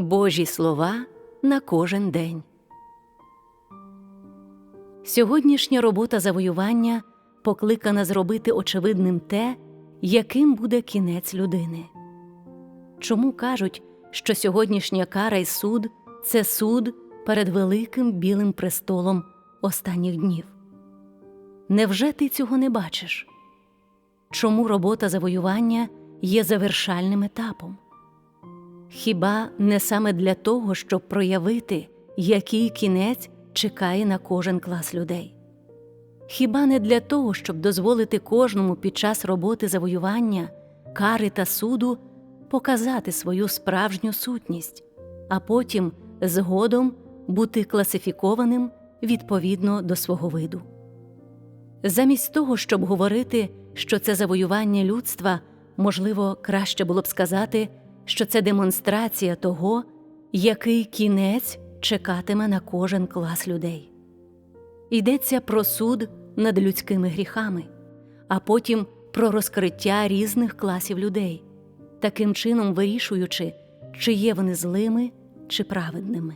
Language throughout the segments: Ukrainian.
Божі слова на кожен день. Сьогоднішня робота завоювання покликана зробити очевидним те, яким буде кінець людини. Чому кажуть, що сьогоднішня кара й суд це суд перед великим білим престолом останніх днів? Невже ти цього не бачиш? Чому робота завоювання є завершальним етапом? Хіба не саме для того, щоб проявити, який кінець чекає на кожен клас людей? Хіба не для того, щоб дозволити кожному під час роботи завоювання, кари та суду показати свою справжню сутність, а потім згодом бути класифікованим відповідно до свого виду? Замість того, щоб говорити, що це завоювання людства, можливо, краще було б сказати, що це демонстрація того, який кінець чекатиме на кожен клас людей. Йдеться про суд над людськими гріхами, а потім про розкриття різних класів людей, таким чином вирішуючи, чи є вони злими чи праведними.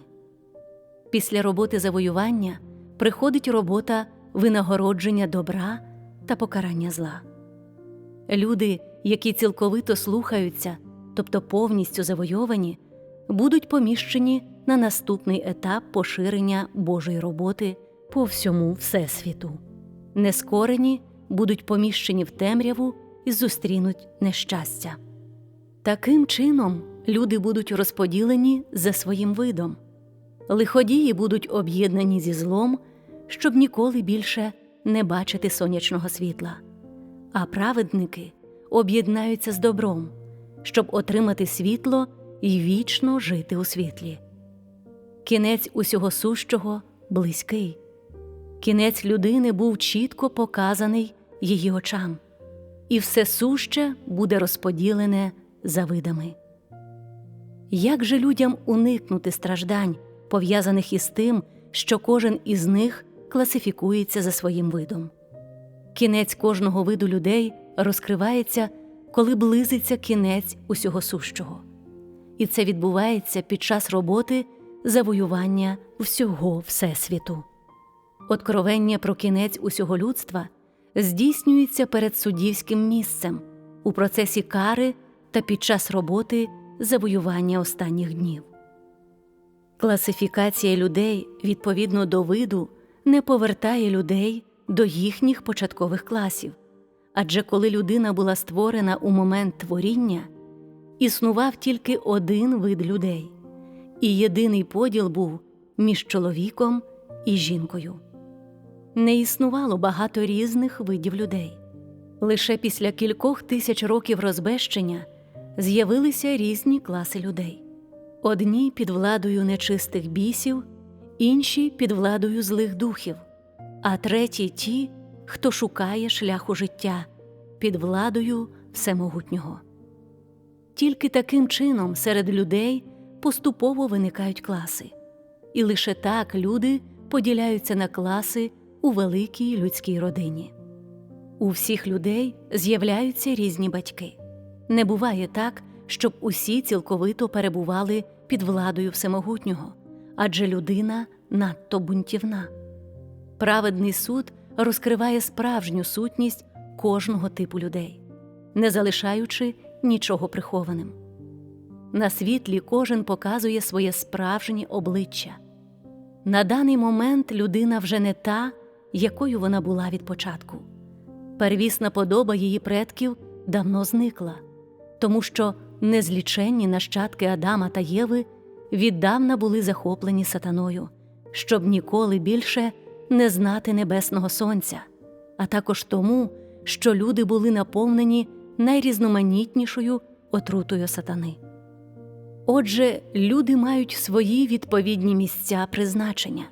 Після роботи завоювання приходить робота винагородження добра та покарання зла. Люди, які цілковито слухаються, тобто повністю завойовані, будуть поміщені на наступний етап поширення Божої роботи по всьому Всесвіту. Нескорені будуть поміщені в темряву і зустрінуть нещастя. Таким чином люди будуть розподілені за своїм видом, лиходії будуть об'єднані зі злом, щоб ніколи більше не бачити сонячного світла, а праведники об'єднаються з добром, щоб отримати світло і вічно жити у світлі. Кінець усього сущого близький. Кінець людини був чітко показаний її очам, і все суще буде розподілене за видами. Як же людям уникнути страждань, пов'язаних із тим, що кожен із них класифікується за своїм видом? Кінець кожного виду людей розкривається, коли близиться кінець усього сущого, і це відбувається під час роботи завоювання всього Всесвіту. Откровення про кінець усього людства здійснюється перед суддівським місцем у процесі кари та під час роботи завоювання останніх днів. Класифікація людей відповідно до виду не повертає людей до їхніх початкових класів, адже коли людина була створена у момент творіння, існував тільки один вид людей, і єдиний поділ був між чоловіком і жінкою. Не існувало багато різних видів людей. Лише після кількох тисяч років розбещення з'явилися різні класи людей одні під владою нечистих бісів, інші під владою злих духів, а треті ті, хто шукає шляху життя під владою всемогутнього. Тільки таким чином серед людей поступово виникають класи, і лише так люди поділяються на класи у великій людській родині. У всіх людей з'являються різні батьки. Не буває так, щоб усі цілковито перебували під владою всемогутнього, адже людина надто бунтівна. Праведний суд розкриває справжню сутність кожного типу людей, не залишаючи нічого прихованим. На світлі кожен показує своє справжнє обличчя. На даний момент людина вже не та, якою вона була від початку. Первісна подоба її предків давно зникла, тому що незліченні нащадки Адама та Єви віддавна були захоплені сатаною, щоб ніколи більше не знати небесного сонця, а також тому, що люди були наповнені найрізноманітнішою отрутою сатани. Отже, люди мають свої відповідні місця призначення.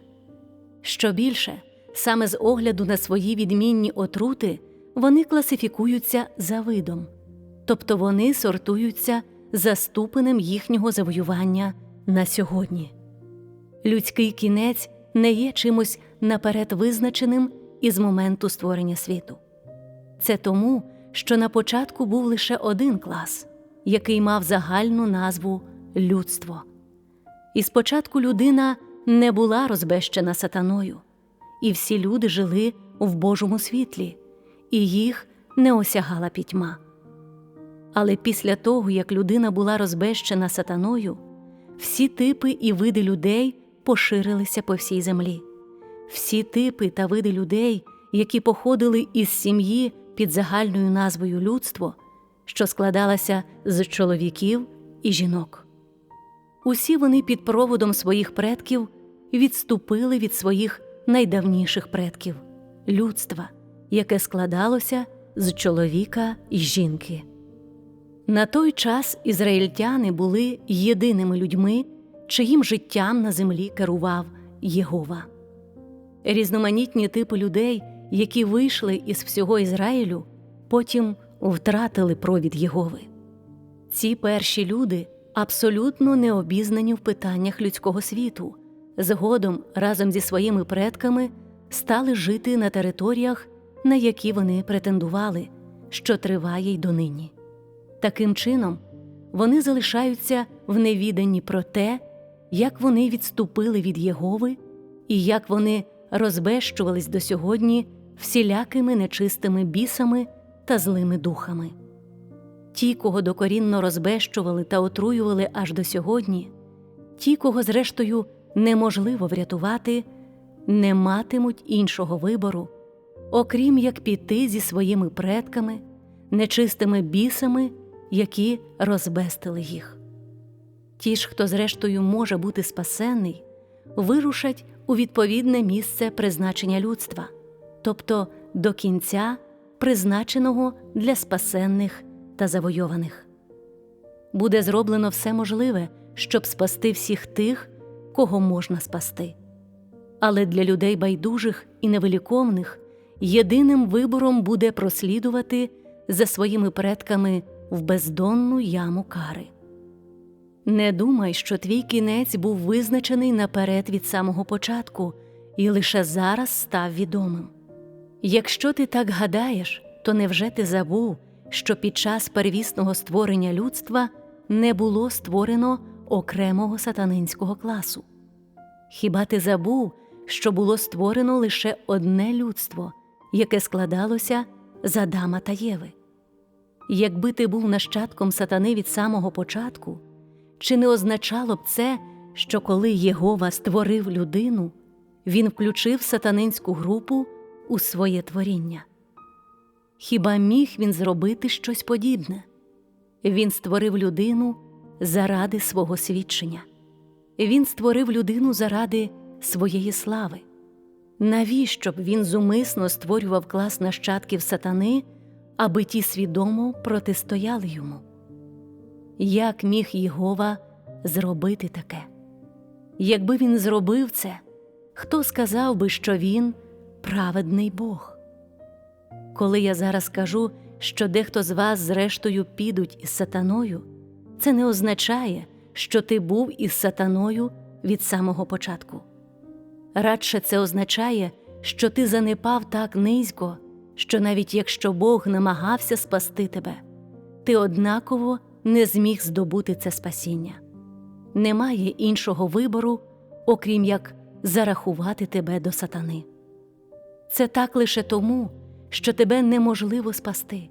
Що більше, саме з огляду на свої відмінні отрути вони класифікуються за видом, тобто вони сортуються за ступенем їхнього завоювання на сьогодні. Людський кінець не є чимось наперед визначеним із моменту створення світу. Це тому, що на початку був лише один клас, який мав загальну назву людство, І спочатку людина не була розбещена сатаною, і всі люди жили в Божому світлі, і їх не осягала пітьма. Але після того, як людина була розбещена сатаною, всі типи і види людей поширилися по всій землі. Всі типи та види людей, які походили із сім'ї під загальною назвою людство, що складалася з чоловіків і жінок. Усі вони під проводом своїх предків відступили від своїх найдавніших предків людства, яке складалося з чоловіка і жінки. На той час ізраїльтяни були єдиними людьми, чиїм життям на землі керував Єгова. Різноманітні типи людей, які вийшли із всього Ізраїлю, потім втратили провід Єгови. Ці перші люди абсолютно не обізнані в питаннях людського світу, згодом разом зі своїми предками стали жити на територіях, на які вони претендували, що триває й донині. Таким чином, вони залишаються в невіданні про те, як вони відступили від Єгови і як вони розбещувались до сьогодні всілякими нечистими бісами та злими духами. Ті, кого докорінно розбещували та отруювали аж до сьогодні, ті, кого, зрештою, неможливо врятувати, не матимуть іншого вибору, окрім як піти зі своїми предками, нечистими бісами, які розбестили їх. Ті ж, хто, зрештою, може бути спасенний, вирушать у відповідне місце призначення людства, тобто до кінця, призначеного для спасенних та завойованих. Буде зроблено все можливе, щоб спасти всіх тих, кого можна спасти. Але для людей байдужих і невеликовних єдиним вибором буде прослідувати за своїми предками в бездонну яму кари. Не думай, що твій кінець був визначений наперед від самого початку і лише зараз став відомим. Якщо ти так гадаєш, то невже ти забув, що під час первісного створення людства не було створено окремого сатанинського класу? Хіба ти забув, що було створено лише одне людство, яке складалося з Адама та Єви? Якби ти був нащадком сатани від самого початку, чи не означало б це, що коли Єгова створив людину, він включив сатанинську групу у своє творіння? Хіба міг він зробити щось подібне? Він створив людину заради свого свідчення, він створив людину заради своєї слави. Навіщо б він зумисно створював клас нащадків сатани, аби ті свідомо протистояли йому? Як міг Єгова зробити таке? Якби він зробив це, хто сказав би, що він праведний Бог? Коли я зараз кажу, що дехто з вас, зрештою, підуть із сатаною, це не означає, що ти був із сатаною від самого початку. Радше це означає, що ти занепав так низько, що навіть якщо Бог намагався спасти тебе, ти однаково не зміг здобути це спасіння. Немає іншого вибору, окрім як зарахувати тебе до сатани. Це так лише тому, що тебе неможливо спасти,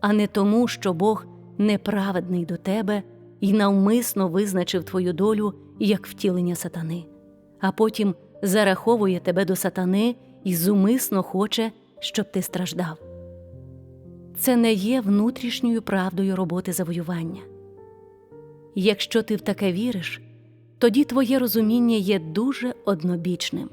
а не тому, що Бог неправедний до тебе і навмисно визначив твою долю як втілення сатани, а потім зараховує тебе до сатани і зумисно хоче, щоб ти страждав. Це не є внутрішньою правдою роботи завоювання. Якщо ти в таке віриш, тоді твоє розуміння є дуже однобічним.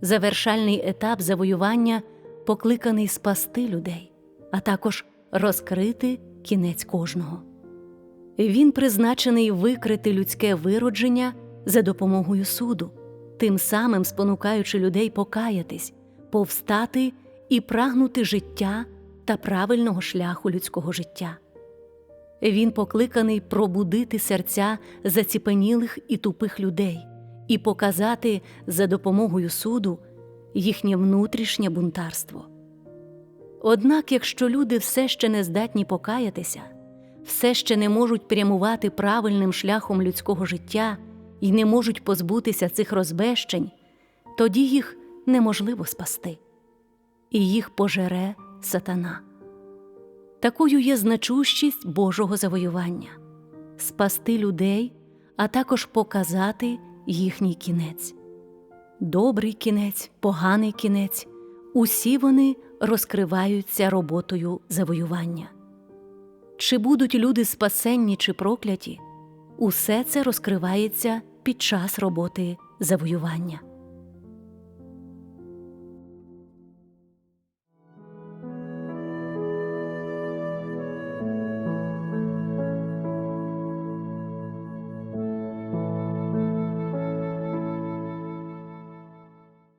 Завершальний етап завоювання покликаний спасти людей, а також розкрити кінець кожного. Він призначений викрити людське виродження за допомогою суду, тим самим спонукаючи людей покаятись, повстати і прагнути життя та правильного шляху людського життя. Він покликаний пробудити серця заціпенілих і тупих людей і показати за допомогою суду їхнє внутрішнє бунтарство. Однак, якщо люди все ще не здатні покаятися, все ще не можуть прямувати правильним шляхом людського життя і не можуть позбутися цих розбещень, тоді їх неможливо спасти, і їх пожере сатана. Такою є значущість Божого завоювання спасти людей, а також показати їхній кінець. Добрий кінець, поганий кінець усі вони розкриваються роботою завоювання. Чи будуть люди спасенні чи прокляті, усе це розкривається під час роботи завоювання.